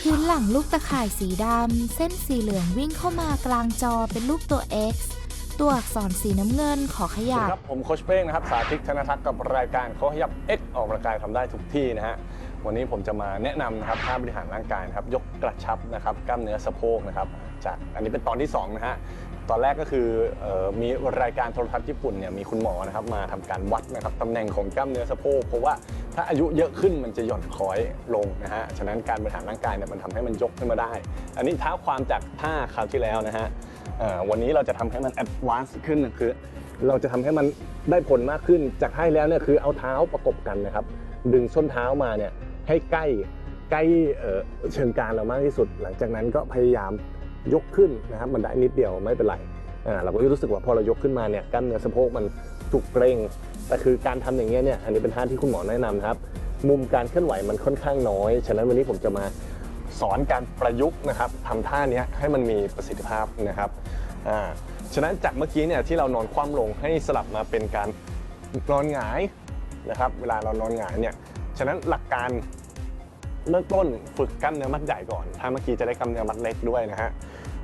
พื้นหลังลูกตะข่ายสีดำ เส้นสีเหลืองวิ่งเข้ามากลางจอเป็นรูปตัว X ตัวอักษรสีน้ำเงินขอขยับ ครับผมโคชเป้งนะครับ สาธิตธนทักษ์กับรายการเขาขยับ X ออกกำลังกายทำได้ทุกที่นะฮะ วันนี้ผมจะมาแนะนำนะครับท่าบริหารร่างกายนะครับ ยกกระชับนะครับ กล้ามเนื้อสะโพกนะครับ จากอันนี้เป็นตอนที่ 2 นะฮะ ตอนแรกก็คือเออมีรายการโทรทัศน์ญี่ปุ่นเนี่ยมีคุณหมอนะครับมาทำการวัดนะครับตำแหน่งของกล้ามเนื้อสะโพกเพราะว่าถ้าอายุเยอะขึ้นมันจะหย่อนคล้อยลงนะฮะฉะนั้นการบริหารร่างกายเนี่ยมันทำให้มันยกขึ้นมาได้ อันนี้เท้าความจากท่าคราวที่แล้วนะฮะเอ่อวันนี้เราจะทำให้มันแอดวานซ์ขึ้นนะคือ เราจะทำให้มันได้ผลมากขึ้นจากให้แล้วเนี่ยคือเอาเท้าประกบกันนะครับ ดึงส้นเท้ามาเนี่ยให้ใกล้ใกล้เอ่อเชิงกรานเรามากที่สุด หลังจากนั้นก็พยายาม ยกขึ้นนะครับมันได้นิดเดียวไม่เป็นไรอ่าเราก็จะรู้สึกว่าพอเรายกขึ้นมาเนี่ยกล้ามเนื้อสะโพกมันถูกเกรงแต่คือการทำอย่างเงี้ยเนี่ยอันนี้เป็นท่าที่คุณหมอแนะนำนะครับ มุมการเคลื่อนไหวมันค่อนข้างน้อย ฉะนั้นวันนี้ผมจะมาสอนการประยุกต์นะครับทำท่านี้ให้มันมีประสิทธิภาพนะครับอ่าฉะนั้นจากเมื่อกี้เนี่ยที่เรานอนคว่ำลงให้สลับมาเป็นการนอนหงายนะครับ เวลาเรานอนหงายเนี่ยฉะนั้นหลักการ เริ่มต้นฝึกกล้ามเนื้อมัดใหญ่ก่อน ถ้าเมื่อกี้จะได้กล้ามเนื้อมัดเล็กด้วยนะฮะ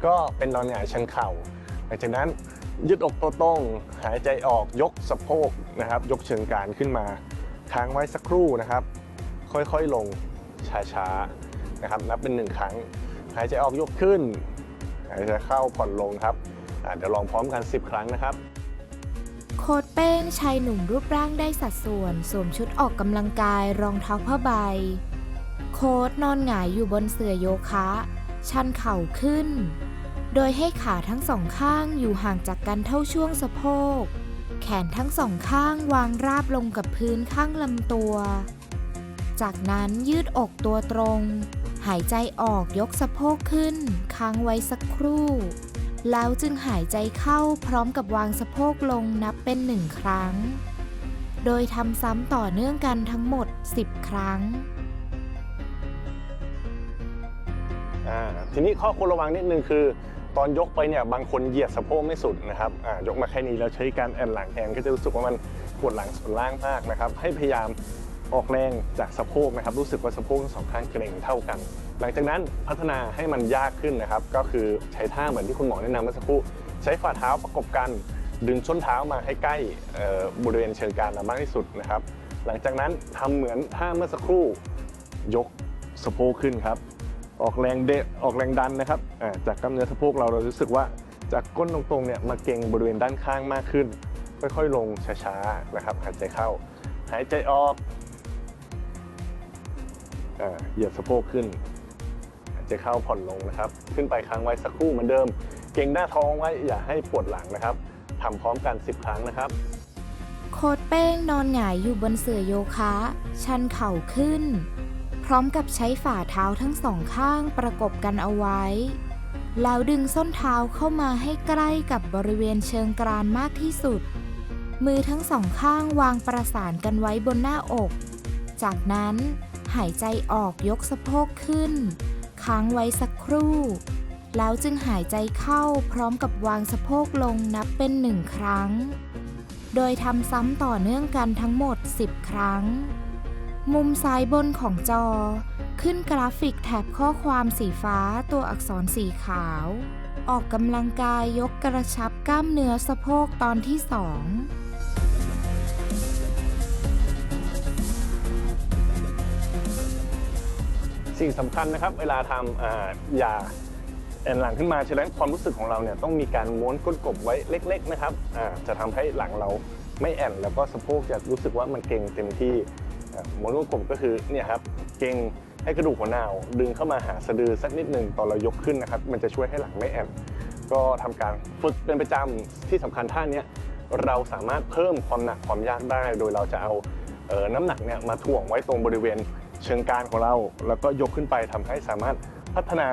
ก็เป็นนอนหงายชันเข่า หลังจากนั้นยืดอกตัวตรง หายใจออกยกสะโพกนะครับ ยกเชิงกรานขึ้นมา ค้างไว้สักครู่นะครับ ค่อยๆลงช้าๆนะครับ นับเป็นหนึ่งครั้ง หายใจออกยกขึ้น หายใจเข้าผ่อนลงครับอะเดี๋ยวลองพร้อมกัน 10 ครั้งนะครับโค้ดเป้งชายหนุ่มรูปร่างได้สัดส่วน สวมชุดออกกำลังกายรองเท้าผ้าใบ ค้ดนอนหงายอยู่บนเสื่อโยคะ ชันเข่าขึ้น โดยให้ขาทั้งสองข้างอยู่ห่างจากกันเท่าช่วงสะโพก แขนทั้งสองข้างวางราบลงกับพื้นข้างลำตัว จากนั้นยืดอกตัวตรง หายใจออกยกสะโพกขึ้น ค้างไว้สักครู่ แล้วจึงหายใจเข้าพร้อมกับวางสะโพกลงนับเป็นหนึ่งครั้ง โดยทำซ้ำต่อเนื่องกันทั้งหมด 10 ครั้ง อ่าทีนี้ข้อควรระวังนิดนึงคือ ตอนยกไปเนี่ยบางคนเหยียดสะโพกไม่สุดนะครับอ่ายกมาแค่นี้แล้วใช้การแอนหลังแทนก็จะรู้สึกว่ามันปวดหลังส่วนล่างมากนะครับให้พยายามออกแรงจากสะโพกนะครับรู้สึกว่าสะโพกสองข้างเกร็งเท่ากัน หลังจากนั้นพัฒนาให้มันยากขึ้นนะครับ ก็คือใช้ท่าเหมือนที่คุณหมอแนะนำเมื่อสักครู่ใช้ฝ่าเท้าประกบกัน ดึงส้นเท้ามาให้ใกล้เอ่อบริเวณเชิงกรานเรมากที่สุดนะครับ หลังจากนั้นทำเหมือนท่าเมื่อสักครู่ยกสะโพกขึ้นครับ ออกแรงเดะออกแรงดันนะครับจากกล้ามเนื้อสะโพกเราเรารู้สึกว่าจากก้นตรงๆเนี่ยมาเก่งบริเวณด้านข้างมากขึ้น ค่อยๆลงช้าๆนะครับหายใจเข้า หายใจออกเหยียดสะโพกขึ้น หายใจเข้าผ่อนลงนะครับ ขึ้นไปค้างไว้สักครู่เหมือนเดิม เก่งหน้าท้องไว้อย่าให้ปวดหลังนะครับทำพร้อมกัน 10 ครั้งนะครับ โคดเป้งนอนหงายอยู่บนเสื่อโยคะ ชันเข่าขึ้น พร้อมกับใช้ฝ่าเท้าทั้งสองข้างประกบกันเอาไว้ แล้วดึงส้นเท้าเข้ามาให้ใกล้กับบริเวณเชิงกรานมากที่สุด มือทั้งสองข้างวางประสานกันไว้บนหน้าอก จากนั้นหายใจออกยกสะโพกขึ้น ค้างไว้สักครู่ แล้วจึงหายใจเข้าพร้อมกับวางสะโพกลงนับเป็นหนึ่งครั้ง โดยทำซ้ำต่อเนื่องกันทั้งหมด 10 ครั้ง มุมซ้ายบนของจอ ขึ้นกราฟิกแถบข้อความสีฟ้าตัวอักษรสีขาว ออกกำลังกายยกกระชับกล้ามเนื้อสะโพกตอนที่2สิ่งสำคัญนะครับ เวลาทำอ่าอย่าแอนหลังขึ้นมาฉะนั้นความรู้สึกของเราเนี่ยต้องมีการม้วนก้นกบไว้เล็ก ๆ นะครับอ่าจะทำให้หลังเราไม่แอนแล้วก็สะโพกจะรู้สึกว่ามันเก่งเต็มที่ อ่าม้วนก้นกบก็คือเนี่ยครับเก่งให้กระดูกหัวหนาวดึงเข้ามาหาสะดือสักนิดหนึ่งตอนเรายกขึ้นนะครับ มันจะช่วยให้หลังไม่แอนก็ทำการฝึกเป็นประจำที่สำคัญท่านี้เราสามารถเพิ่มความหนักความยากได้ โดยเราจะเอาเออน้ำหนักเนี่ยมาถ่วงไว้ตรงบริเวณเชิงกรานของเรา แล้วก็ยกขึ้นไปทำให้สามารถพัฒนา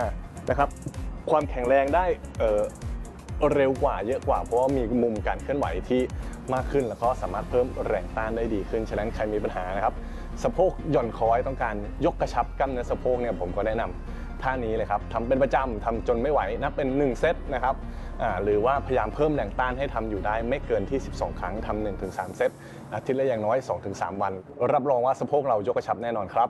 นะครับ ความแข็งแรงได้เออเร็วกว่าเยอะกว่า เพราะว่ามีมุมการเคลื่อนไหวที่มากขึ้น แล้วก็สามารถเพิ่มแรงต้านได้ดีขึ้น ฉะนั้นใครมีปัญหานะครับ สะโพกหย่อนคอยต้องการยกกระชับกล้ามเนื้อสะโพกเนี่ยผมก็แนะนำท่านี้เลยครับทำเป็นประจำทำจนไม่ไหวนับเป็น 1 เซตนะครับหรือว่าพยายามเพิ่มแรงต้านให้ทำอยู่ได้ไม่เกินที่ 12 ครั้งทำ1-3 เซตอาทิตย์ละอย่างน้อย 2-3 วัน รับรองว่าสะโพกเรายกกระชับแน่นอนครับ